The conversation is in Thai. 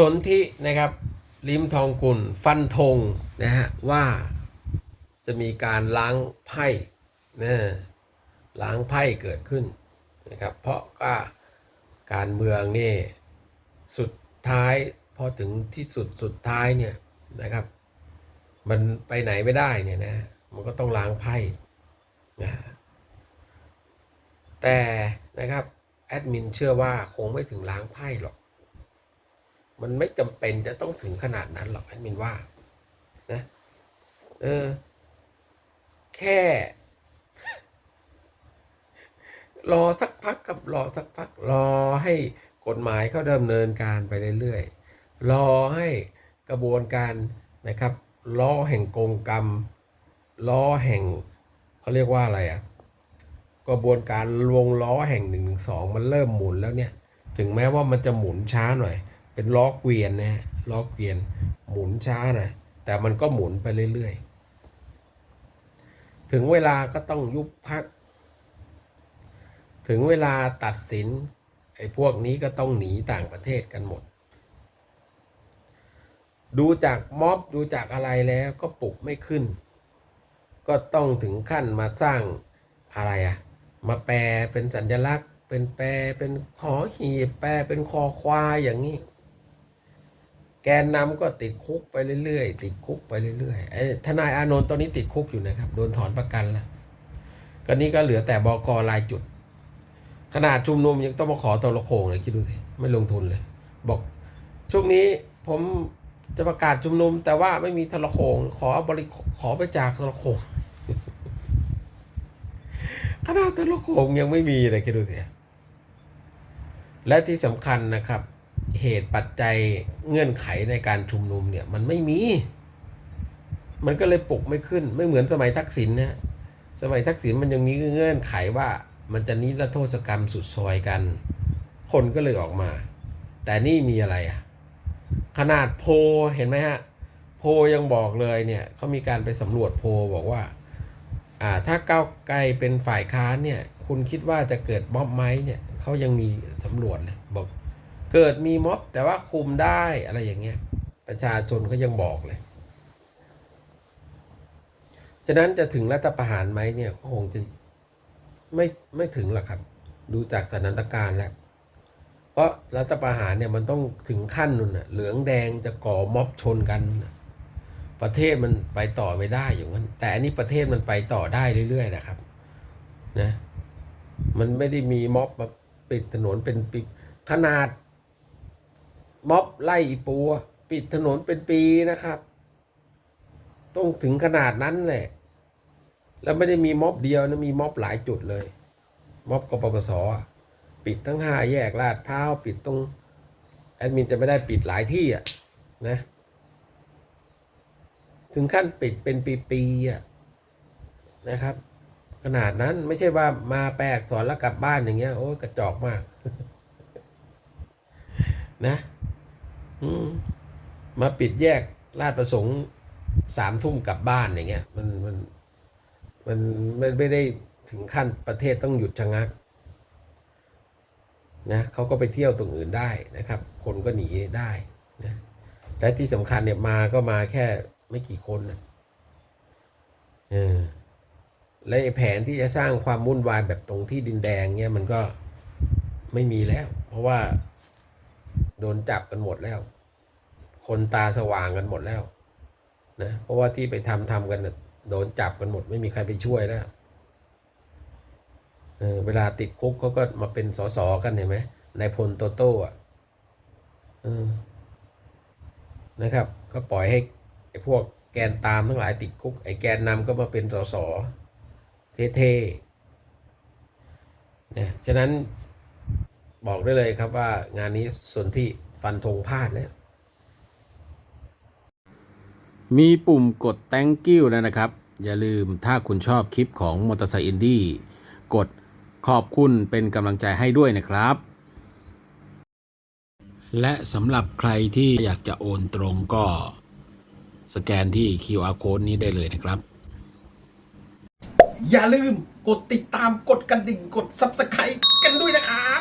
สนธินะครับลิมทองกุลฟันธงนะฮะว่าจะมีการล้างไพ่นะล้างไพ่เกิดขึ้นนะครับเพราะก็การเมืองนี่สุดท้ายพอถึงที่สุดสุดท้ายเนี่ยนะครับ มันไปไหนไม่ได้เนี่ยนะมันก็ต้องล้างไพ่นะแต่นะครับแอดมินเชื่อว่าคงไม่ถึงล้างไพ่หรอก มันไม่จำเป็นจะต้องถึงขนาดนั้นหรอกแอดมินว่านะเออ แค่ รอสักพักกับรอสักพัก รอให้กฎหมายเขาดำเนินการไปเรื่อยๆรอให้กระบวนการนะครับล้อแห่งกงกรรมล้อแห่งเขาเรียกว่าอะไรอะ่ะกระบวนการลวงล้อแห่งหนึ่งหนึ่งสองมันเริ่มหมุนแล้วเนี่ย ถึงแม้ว่ามันจะหมุนช้าหน่อย เป็นล้อเกวียนนะฮะล้อเกวียนหมุนช้าหน่อยแต่มันก็หมุนไปเรื่อยๆ ถึงเวลาก็ต้องยุบพัก ถึงเวลาตัดสินไอ้พวกนี้ก็ต้องหนีต่างประเทศกันหมด ดูจากม็อบดูจากอะไรแล้วก็ปลุกไม่ขึ้น ก็ต้องถึงขั้นมาสร้างอะไรอะมาแปลเป็นสัญลักษณ์ เป็นแปลเป็นขอหีบแปลเป็นคอควายอย่างนี้ แกนนำก็ติดคุกไปเรื่อยๆ ติดคุกไปเรื่อยๆไอ้ทนายอานนท์ตอนนี้ติดคุกอยู่นะครับ โดนถอนประกันแล้วก็นี้ก็เหลือแต่บกรายจุด ขนาดชุมนุมยังต้องมาขอตลโขงเลยคิดดูสิ ไม่ลงทุนเลย บอก ช่วงนี้ผมจะประกาศชุมนุม แต่ว่าไม่มีทรโขงขอบริขอไปจากทรโขงขนาดทรโขงยังไม่มีเลยคิดดูสิ และที่สำคัญนะครับ เหตุปัจจัยเงื่อนไขในการชุมนุมเนี่ยมันไม่มี มันก็เลยปลุกไม่ขึ้น ไม่เหมือนสมัยทักษิณนะสมัยทักษิณมันยังมีเงื่อนไขว่ามันจะนิรโทษกรรมสุดซอยกัน คนก็เลยออกมา แต่นี่มีอะไรอะ ขนาดโพเห็นไหมฮะ โพยังบอกเลยเนี่ยเขามีการไปสำรวจโพบอกว่าอ่าถ้าก้าวไกลเป็นฝ่ายค้านเนี่ย คุณคิดว่าจะเกิดม็อบไหมเนี่ยเขายังมีสำรวจเลยบอก เกิดมีม็อบแต่ว่าคุมได้อะไรอย่างเงี้ยประชาชนเขายังบอกเลย ฉะนั้นจะถึงรัฐประหารไหมเนี่ยก็คงจะไม่ไม่ถึงหรอกครับ ดูจากสถานการณ์แล้ว เพราะรัฐประหารเนี่ยมันต้องถึงขั้นนู่นน่ะเหลืองแดงจะก่อม็อบชนกัน ประเทศมันไปต่อไม่ได้อย่างนั้น แต่อันนี้ประเทศมันไปต่อได้เรื่อย ๆ นะครับนะมันไม่ได้มีม็อบมาปิดถนนเป็นปีขนาด ม็อบไล่อีปูอะปิดถนนเป็นปีนะครับ ต้องถึงขนาดนั้นแหละ แล้วไม่ได้มีม็อบเดียวนะมีม็อบหลายจุดเลย ม็อบกปปสปิดทั้งห้าแยกลาดพร้าวปิดตรงแอดมินจะไม่ได้ปิดหลายที่อะนะ ถึงขั้นปิดเป็นปีๆอะนะครับ ขนาดนั้นไม่ใช่ว่ามาแปลอักษรแล้วกลับบ้านอย่างเงี้ยโอ้กระจอกมาก นะ มาปิดแยกลาดประสงค์สามทุ่มกลับบ้านอย่างเงี้ยมันมันมันมันไม่ได้ถึงขั้นประเทศต้องหยุดชะงักนะเขาก็ไปเที่ยวตรงอื่นได้นะครับ คนก็หนีได้นะและที่สำคัญเนี่ยมาก็มาแค่ไม่กี่คนนะเออและไอ้แผนที่จะสร้างความวุ่นวายแบบตรงที่ดินแดงเนี่ยมันก็ไม่มีแล้ว เพราะว่า โดนจับกันหมดแล้ว คนตาสว่างกันหมดแล้วนะเพราะว่าที่ไปทำทำกันโดนจับกันหมด ไม่มีใครไปช่วยแล้วเออเวลาติดคุกเขาก็มาเป็นสสกันเห็นไหมนายพลโตโต้อะเออนะครับ ก็ปล่อยให้ไอ้พวกแกนตามทั้งหลายติดคุก ไอ้แกนนำก็มาเป็นสสเท่ๆนี่ยฉะนั้น บอกได้เลยครับว่างานนี้ส่วนที่ฟันธงพลาดแล้วมีปุ่มกด thank you แล้วนะครับ อย่าลืมถ้าคุณชอบคลิปของมอเตอร์ไซค์อินดี้กดขอบคุณเป็นกำลังใจให้ด้วยนะครับ และสำหรับใครที่อยากจะโอนตรงก็สแกนที่ QR code นี้ได้เลยนะครับ อย่าลืมกดติดตามกดกระดิ่งกด Subscribe กันด้วยนะครับ